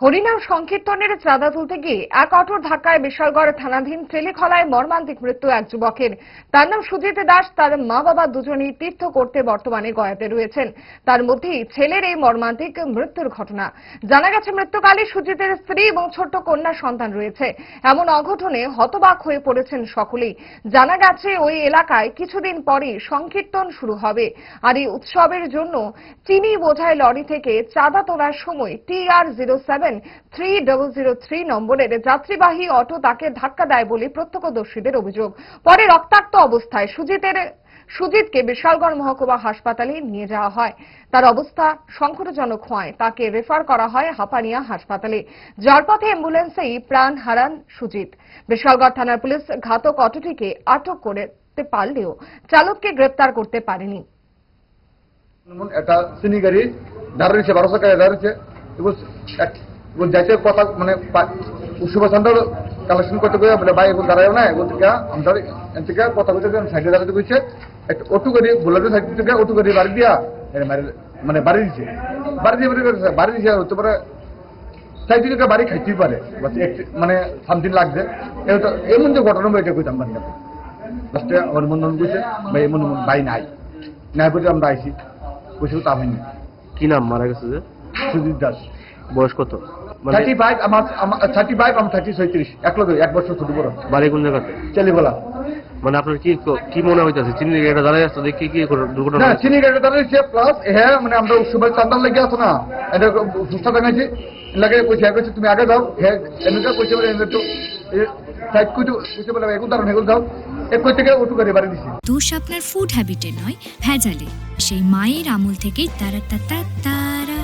হরিনাম সংকীর্তনের চাঁদা তুলতে গিয়ে এক অটোর ধাক্কায় বিশালগড় থানাধীন ট্রেলিখলায় মর্মান্তিক মৃত্যু এক যুবকের। তার নাম সুজিত দাস, তার মা বাবা দুজনেই তীর্থ করতে বর্তমানে গয়াতে রয়েছেন। তার মধ্যেই ছেলের এই মর্মান্তিক মৃত্যুর ঘটনা। জানা গেছে, মৃত্যুকালে সুজিতের স্ত্রী এবং ছোট্ট কন্যা সন্তান রয়েছে। এমন অঘটনে হতবাক হয়ে পড়েছেন সকলেই। জানা গেছে, ওই এলাকায় কিছুদিন পরেই সংকীর্তন শুরু হবে। আর এই উৎসবের জন্য চিনি বোঝায় লরি থেকে চাঁদা তোলার সময় T R zero seven three double zero three নম্বরের যাত্রীবাহী অটো তাকে ধাক্কা দেয় বলে প্রত্যক্ষদর্শীদের অভিযোগ। পরে রক্তাক্ত অবস্থায় সুজিতের, সুজিতকে বিশালগড় মহকুমা হাসপাতালে নিয়ে যাওয়া হয়। তার অবস্থা সংকটজনক হওয়ায় তাকে রেফার করা হয় হাপানিয়া হাসপাতালে। যার পথে অ্যাম্বুলেন্সেই প্রাণ হারান সুজিত। বিশালগড় থানার পুলিশ ঘাতক অটোটিকে আটক করতে পারলেও চালককে গ্রেপ্তার করতে পারেনি। চিনি গাড়ি দাঁড়িয়েছে বারোশো এক- এবার যাইতে কথা মানে সান্ডার কালেকশন করতে গিয়ে বলে, ভাই এখন দাঁড়ায় না, এগুলো থেকে আমরা এখান থেকে কথা বলতে সাইডে দাঁড়াতে গেছে একটা অটো গাড়ি বোলারের সাইড থেকে অটো গাড়ি বাড়ি দিয়া মানে বাড়ি দিছে। বাড়ি দিয়ে বাড়ি দিছে হতে পারে সাইড থেকে বাড়ি খাইতেই পারে মানে সামথিং লাগছে। এমন যে ঘটনা এটা কইতাম না। লাস্টে আমার মন কইছে, ভাই, এমন ভাই নাই নাই বলে আমরা আইছি কইছে তা হয়নি। কি নাম, মারা গেছে যে? সুজিত দাস। বয়স কত? মানে থার্টি ফাইভ আমার থার্টি ফাইভ আমার থার্টি ছয়ত্রিশ এক লোক এক বছর ছোট বড় বাড়ি কোন জায়গাতে? চলি বলা মানে আপনার কি কি মনে হইতেছে? চিনি এটা দাঁড়ায় আসতো দেখি কি দুর্ঘটনা না চিনি গাড়ি দাঁড়িয়েছে প্লাস হ্যাঁ মানে আমরা উৎসবের চান্দার লেগে আসো না। এটা সুস্থ দেখাইছি লাগে কইছে কইছে তুমি আগে যাও। হ্যাঁ এমনিটা কইছে বলে এমনি সাইড কইতে কইছে বলে এগুলো দাঁড়ান এগুলো যাও এক কই থেকে অটো গাড়ি বাড়ি দিছি? দোষ আপনার ফুড হ্যাবিটে নয় ভেজালে। সেই মায়ের আমল থেকেই তারা তা তা